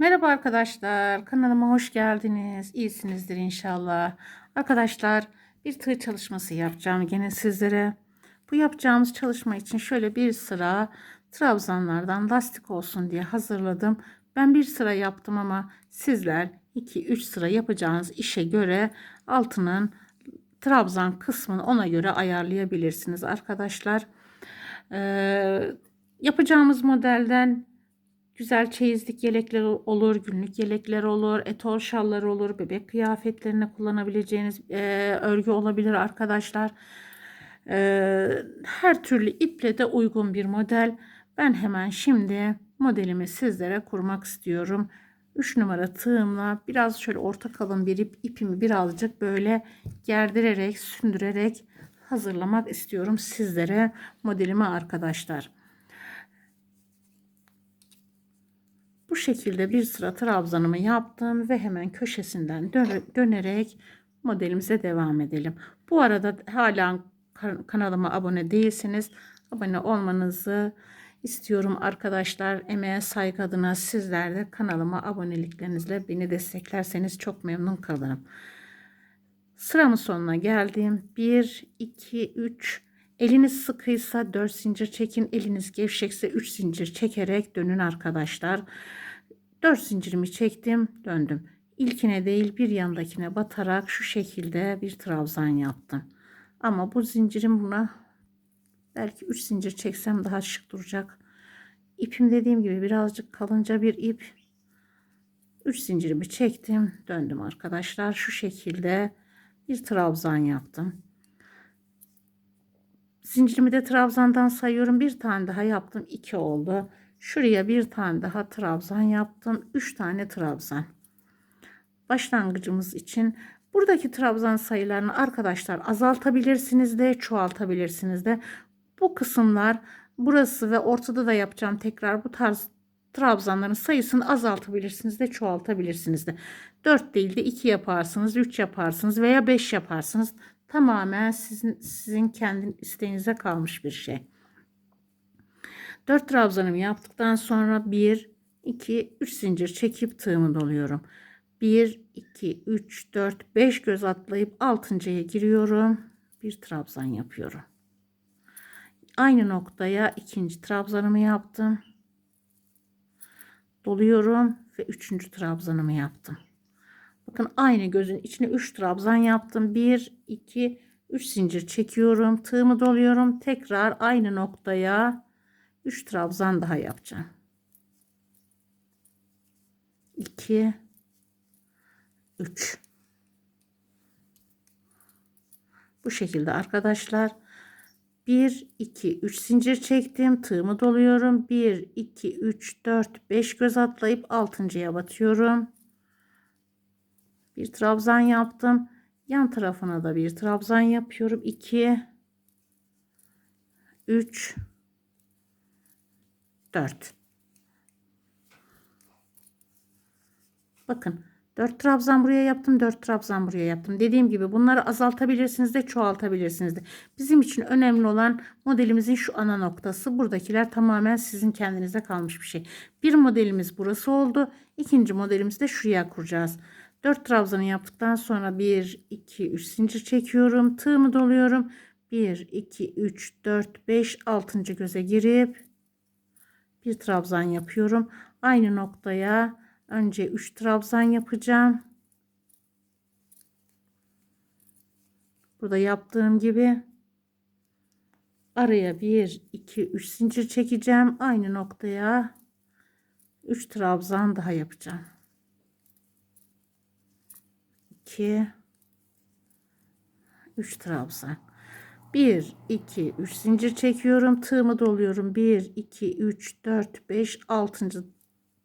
Merhaba arkadaşlar, kanalıma hoş geldiniz. İyisinizdir inşallah. Arkadaşlar, bir tığ çalışması yapacağım gene sizlere. Bu yapacağımız çalışma için şöyle bir sıra trabzanlardan lastik olsun diye hazırladım. Ben bir sıra yaptım ama sizler 2-3 sıra yapacağınız işe göre altının trabzan kısmını ona göre ayarlayabilirsiniz arkadaşlar. Ee, yapacağımız modelden Güzel çeyizlik yelekler olur, günlük yelekler olur, etol şallar olur, bebek kıyafetlerine kullanabileceğiniz e, örgü olabilir arkadaşlar. E, her türlü iple de uygun bir model. Ben hemen şimdi modelimi sizlere kurmak istiyorum. 3 numara tığımla biraz şöyle orta kalın bir ip, ipimi birazcık böyle gerdirerek, sündürerek hazırlamak istiyorum sizlere modelimi arkadaşlar. Bu şekilde bir sıra trabzanımı yaptım ve hemen köşesinden dönerek modelimize devam edelim. Bu arada hala kanalıma abone değilseniz abone olmanızı istiyorum arkadaşlar. Emeğe saygı adına sizler de kanalıma aboneliklerinizle beni desteklerseniz çok memnun kalırım. Sıramın sonuna geldim. 1, 2, 3, Eliniz sıkıysa 4 zincir çekin. Eliniz gevşekse 3 zincir çekerek dönün arkadaşlar. 4 zincirimi çektim döndüm. İlkine değil bir yandakine batarak şu şekilde bir trabzan yaptım. Ama bu zincirim buna belki 3 zincir çeksem daha şık duracak. İpim dediğim gibi birazcık kalınca bir ip. 3 zincirimi çektim döndüm arkadaşlar. Şu şekilde bir trabzan yaptım. Zincirimi de trabzandan sayıyorum. Bir tane daha yaptım. 2 oldu. Şuraya bir tane daha trabzan yaptım. 3 tane trabzan. Başlangıcımız için buradaki trabzan sayılarını arkadaşlar azaltabilirsiniz de çoğaltabilirsiniz de. Bu kısımlar burası ve ortada da yapacağım tekrar bu tarz trabzanların sayısını azaltabilirsiniz de çoğaltabilirsiniz de. 4 değil de 2 yaparsınız, 3 yaparsınız veya 5 yaparsınız. Tamamen sizin sizin kendi isteğinize kalmış bir şey. 4 trabzanımı yaptıktan sonra 1 2 3 zincir çekip tığımı doluyorum. 1 2 3 4 5 göz atlayıp 6.ya giriyorum. Bir trabzan yapıyorum. Aynı noktaya ikinci trabzanımı yaptım. Doluyorum ve üçüncü trabzanımı yaptım. Bakın aynı gözün içine 3 trabzan yaptım. 1, 2, 3 zincir çekiyorum. Tığımı doluyorum. Tekrar aynı noktaya 3 trabzan daha yapacağım. 2 3 Bu şekilde arkadaşlar. 1 2 3 zincir çektim. Tığımı doluyorum. 1 2 3 4 5 göz atlayıp 6.ya batıyorum. Bir trabzan yaptım. Yan tarafına da bir trabzan yapıyorum. 2 3 4 Bakın 4 trabzan buraya yaptım 4 trabzan buraya yaptım. Dediğim gibi bunları azaltabilirsiniz de çoğaltabilirsiniz de. Bizim için önemli olan modelimizin şu ana noktası. Buradakiler tamamen sizin kendinize kalmış bir şey. Bir modelimiz burası oldu. İkinci modelimizi de şuraya kuracağız. 4 trabzanı yaptıktan sonra 1 2 3 zincir çekiyorum. Tığımı doluyorum. 1 2 3 4 5 6. göze girip bir trabzan yapıyorum. Aynı noktaya önce 3 trabzan yapacağım. Burada yaptığım gibi araya 1 2 3 zincir çekeceğim. Aynı noktaya 3 trabzan daha yapacağım. 2 3 trabzan 1 2 3 zincir çekiyorum. Tığımı doluyorum. 1 2 3 4 5 6.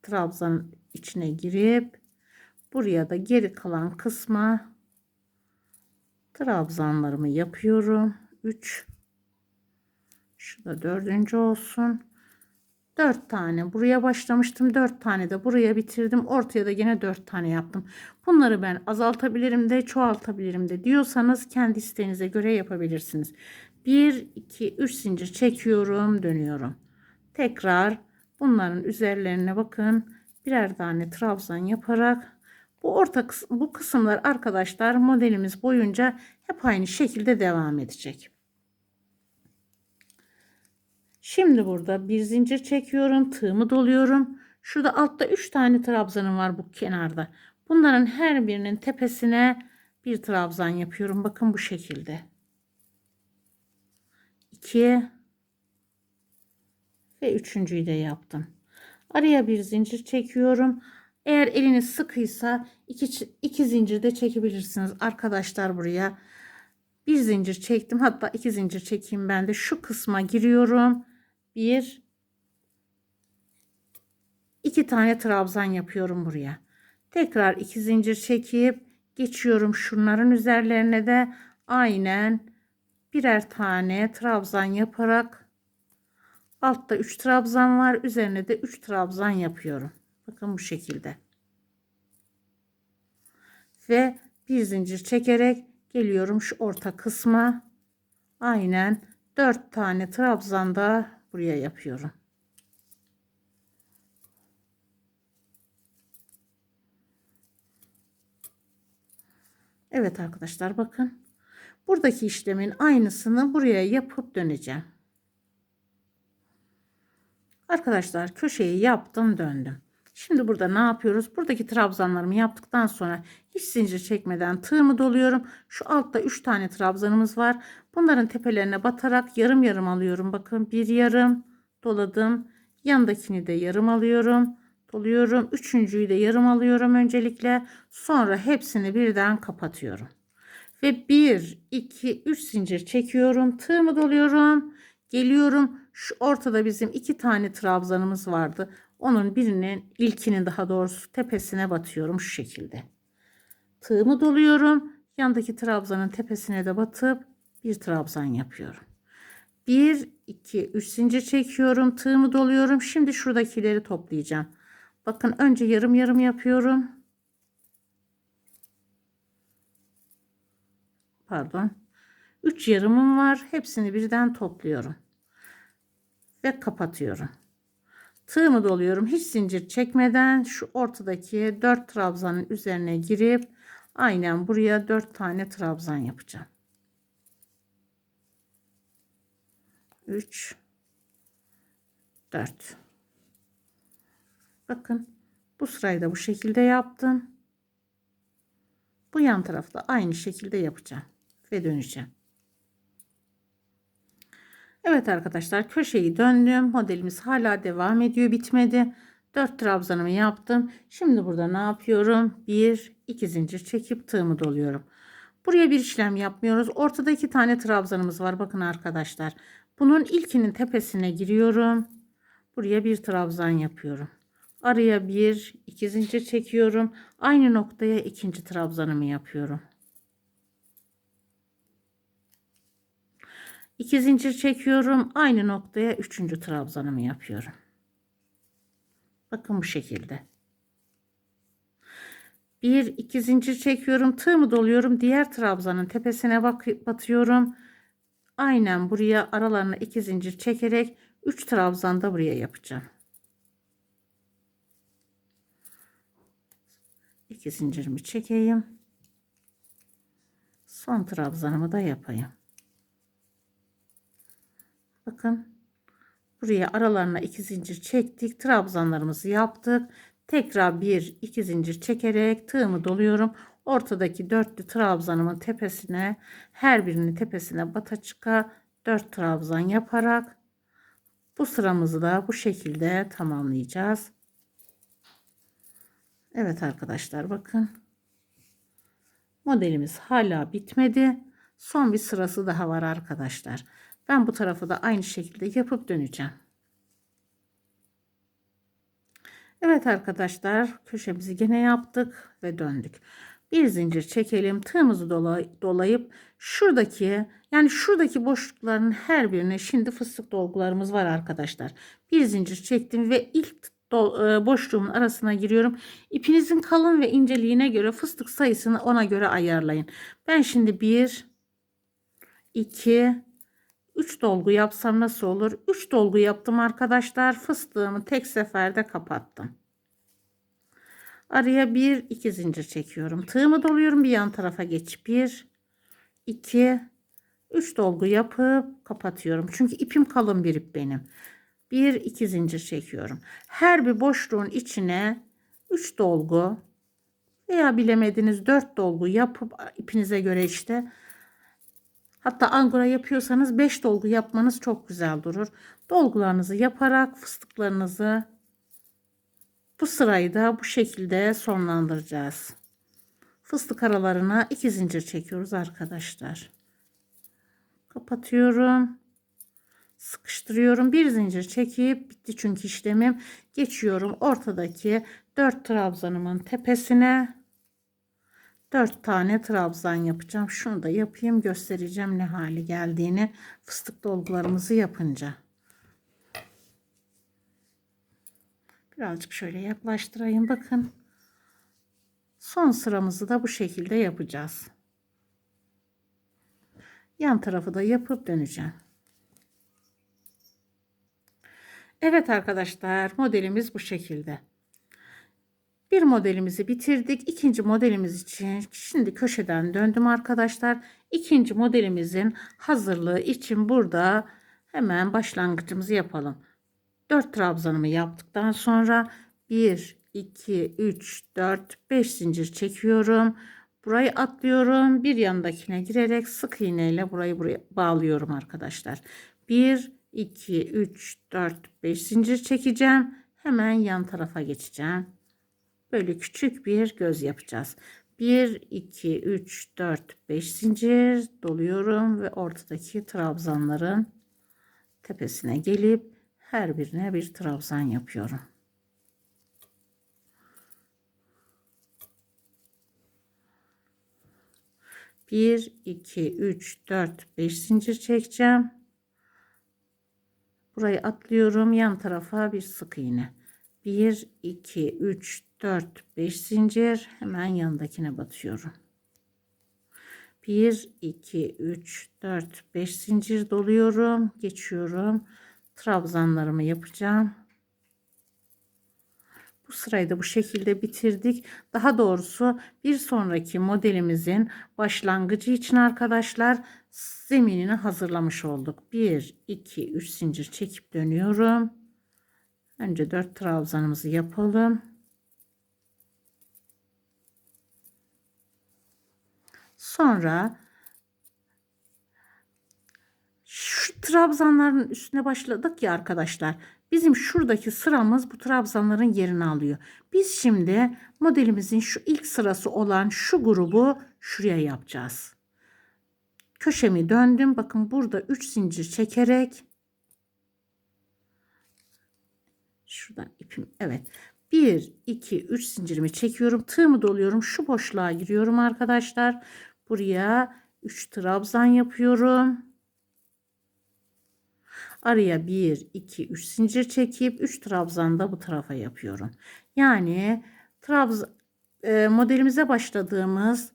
trabzanın içine girip buraya da geri kalan kısma trabzanlarımı yapıyorum. 3 şu da dördüncü olsun 4 tane. Buraya başlamıştım 4 tane de buraya bitirdim. Ortaya da yine 4 tane yaptım. Bunları ben azaltabilirim de çoğaltabilirim de diyorsanız kendi isteğinize göre yapabilirsiniz. 1 2 3 zincir çekiyorum dönüyorum. Tekrar bunların üzerlerine bakın. Birer tane trabzan yaparak bu orta kıs- bu kısımlar arkadaşlar modelimiz boyunca hep aynı şekilde devam edecek. Şimdi burada bir zincir çekiyorum, tığımı doluyorum. Şurada altta 3 tane trabzanım var bu kenarda. Bunların her birinin tepesine bir trabzan yapıyorum. Bakın bu şekilde. 2 ve üçüncüyü de yaptım. Araya bir zincir çekiyorum. Eğer eliniz sıkıysa iki, iki zincir de çekebilirsiniz arkadaşlar buraya. Bir zincir çektim. Hatta iki zincir çekeyim ben de. Şu kısma giriyorum. Bir, iki tane trabzan yapıyorum buraya. Tekrar iki zincir çekip geçiyorum şunların üzerlerine de. Aynen birer tane trabzan yaparak altta 3 trabzan var üzerine de 3 trabzan yapıyorum. Bakın bu şekilde. Ve bir zincir çekerek geliyorum şu orta kısma. Aynen 4 tane trabzan da buraya yapıyorum Evet arkadaşlar bakın. Buradaki işlemin aynısını buraya yapıp döneceğim. Arkadaşlar köşeyi yaptım döndüm. Şimdi burada ne yapıyoruz? Buradaki trabzanlarımı yaptıktan sonra hiç zincir çekmeden tığımı doluyorum. Şu altta 3 tane trabzanımız var. Bunların tepelerine batarak yarım yarım alıyorum. Bakın bir yarım doladım. Yandakini de yarım alıyorum. Doluyorum. Üçüncüyü de yarım alıyorum öncelikle. Sonra hepsini birden kapatıyorum. Ve 1, 2, 3 zincir çekiyorum. Tığımı doluyorum. Geliyorum. Şu ortada bizim iki tane trabzanımız vardı. Onun birinin ilkinin daha doğrusu tepesine batıyorum şu şekilde. Tığımı doluyorum. Yandaki trabzanın tepesine de batıp bir trabzan yapıyorum. 1, 2, 3 zincir çekiyorum. Tığımı doluyorum. Şimdi şuradakileri toplayacağım. Bakın önce yarım yarım yapıyorum. Pardon. 3 yarımım var. Hepsini birden topluyorum. Ve kapatıyorum. Tığımı doluyorum. Hiç zincir çekmeden şu ortadaki 4 trabzanın üzerine girip aynen buraya 4 tane trabzan yapacağım. 3 4 Bakın bu sırayı da bu şekilde yaptım. Bu yan tarafta aynı şekilde yapacağım ve döneceğim. Evet arkadaşlar köşeyi döndüm. Modelimiz hala devam ediyor. Bitmedi. 4 trabzanımı yaptım. Şimdi burada ne yapıyorum? 1 2 zincir çekip tığımı doluyorum. Buraya bir işlem yapmıyoruz. Ortada iki tane trabzanımız var. Bakın arkadaşlar. Bunun ilkinin tepesine giriyorum. Buraya bir trabzan yapıyorum. Araya bir iki zincir çekiyorum. Aynı noktaya ikinci trabzanımı yapıyorum. 2 zincir çekiyorum. Aynı noktaya üçüncü trabzanımı yapıyorum. Bakın bu şekilde. Bir iki zincir çekiyorum. Tığımı doluyorum. Diğer trabzanın tepesine bak batıyorum. Aynen buraya aralarına iki zincir çekerek 3 trabzan da buraya yapacağım. 2 zincirimi çekeyim. Son trabzanımı da yapayım. Bakın buraya aralarına iki zincir çektik. Trabzanlarımızı yaptık. Tekrar bir iki zincir çekerek tığımı doluyorum. Ortadaki dörtlü trabzanımın tepesine her birinin tepesine bata çıka 4 trabzan yaparak bu sıramızı da bu şekilde tamamlayacağız. Evet arkadaşlar bakın. Modelimiz hala bitmedi. Son bir sırası daha var arkadaşlar. Ben bu tarafı da aynı şekilde yapıp döneceğim. Evet arkadaşlar köşemizi gene yaptık ve döndük. Bir zincir çekelim. Tığımızı dolayıp şuradaki yani şuradaki boşlukların her birine şimdi fıstık dolgularımız var arkadaşlar. Bir zincir çektim ve ilk e, boşluğumun arasına giriyorum. İpinizin kalın ve inceliğine göre fıstık sayısını ona göre ayarlayın. Ben şimdi 1 2 3 dolgu yapsam nasıl olur? 3 dolgu yaptım arkadaşlar. Fıstığımı tek seferde kapattım. Araya bir iki zincir çekiyorum. Tığımı doluyorum bir yan tarafa geç. Bir, iki, üç dolgu yapıp kapatıyorum. Çünkü ipim kalın bir ip benim. Bir iki zincir çekiyorum. Her bir boşluğun içine üç dolgu veya bilemediniz dört dolgu yapıp ipinize göre işte hatta angora yapıyorsanız 5 dolgu yapmanız çok güzel durur. Dolgularınızı yaparak fıstıklarınızı bu sırayı da bu şekilde sonlandıracağız. Fıstık aralarına iki zincir çekiyoruz arkadaşlar. Kapatıyorum. Sıkıştırıyorum. Bir zincir çekip bitti çünkü işlemim. Geçiyorum ortadaki 4 trabzanımın tepesine. 4 tane trabzan yapacağım. Şunu da yapayım göstereceğim ne hale geldiğini fıstık dolgularımızı yapınca. Birazcık şöyle yaklaştırayım bakın. Son sıramızı da bu şekilde yapacağız. Yan tarafı da yapıp döneceğim. Evet arkadaşlar modelimiz bu şekilde. Bir modelimizi bitirdik. İkinci modelimiz için şimdi köşeden döndüm arkadaşlar. İkinci modelimizin hazırlığı için burada hemen başlangıcımızı yapalım. 4 trabzanımı yaptıktan sonra 1, 2, 3, 4, 5 zincir çekiyorum. Burayı atlıyorum. Bir yandakine girerek sık iğne ile burayı buraya bağlıyorum arkadaşlar. 1, 2, 3, 4, 5 zincir çekeceğim. Hemen yan tarafa geçeceğim. Böyle küçük bir göz yapacağız. 1, 2, 3, 4, 5 zincir doluyorum ve ortadaki trabzanların tepesine gelip her birine bir trabzan yapıyorum. Bir, iki, üç, dört, beş zincir çekeceğim. Burayı atlıyorum. Yan tarafa bir sık iğne. 1, 2, 3, 4, 5 zincir. Hemen yanındakine batıyorum. 1, 2, 3, 4, 5 zincir doluyorum. Geçiyorum. Trabzanlarımı yapacağım. Bu sırayı da bu şekilde bitirdik. Daha doğrusu bir sonraki modelimizin başlangıcı için arkadaşlar zeminini hazırlamış olduk. 1, 2, 3 zincir çekip dönüyorum. Önce 4 trabzanımızı yapalım. Sonra şu trabzanların üstüne başladık ya arkadaşlar. Bizim şuradaki sıramız bu trabzanların yerini alıyor. Biz şimdi modelimizin şu ilk sırası olan şu grubu şuraya yapacağız. Köşemi döndüm. Bakın burada 3 zincir çekerek şuradan ipim evet 1 2 3 zincirimi çekiyorum. Tığımı doluyorum. Şu boşluğa giriyorum arkadaşlar. Buraya 3 trabzan yapıyorum. Araya 1, 2, 3 zincir çekip 3 trabzan da bu tarafa yapıyorum. Yani trabz e, modelimize başladığımız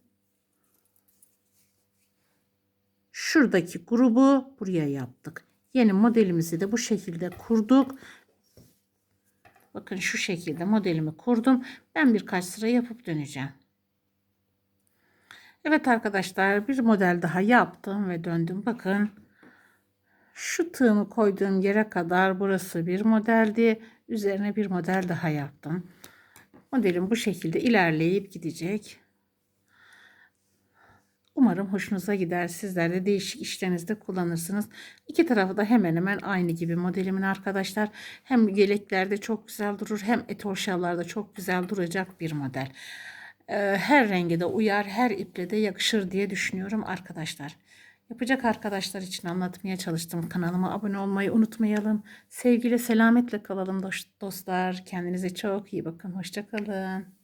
şuradaki grubu buraya yaptık. Yeni modelimizi de bu şekilde kurduk. Bakın şu şekilde modelimi kurdum. Ben birkaç sıra yapıp döneceğim. Evet arkadaşlar bir model daha yaptım ve döndüm. Bakın. Şu tığımı koyduğum yere kadar burası bir modeldi. Üzerine bir model daha yaptım. Modelim bu şekilde ilerleyip gidecek. Umarım hoşunuza gider. Sizler de değişik işlerinizde kullanırsınız. İki tarafı da hemen hemen aynı gibi modelimin arkadaşlar. Hem yeleklerde çok güzel durur hem etorşalarda çok güzel duracak bir model. Ee, her renge de uyar, her iple de yakışır diye düşünüyorum arkadaşlar. Yapacak arkadaşlar için anlatmaya çalıştım. Kanalıma abone olmayı unutmayalım. Sevgiyle selametle kalalım dostlar. Kendinize çok iyi bakın. Hoşçakalın.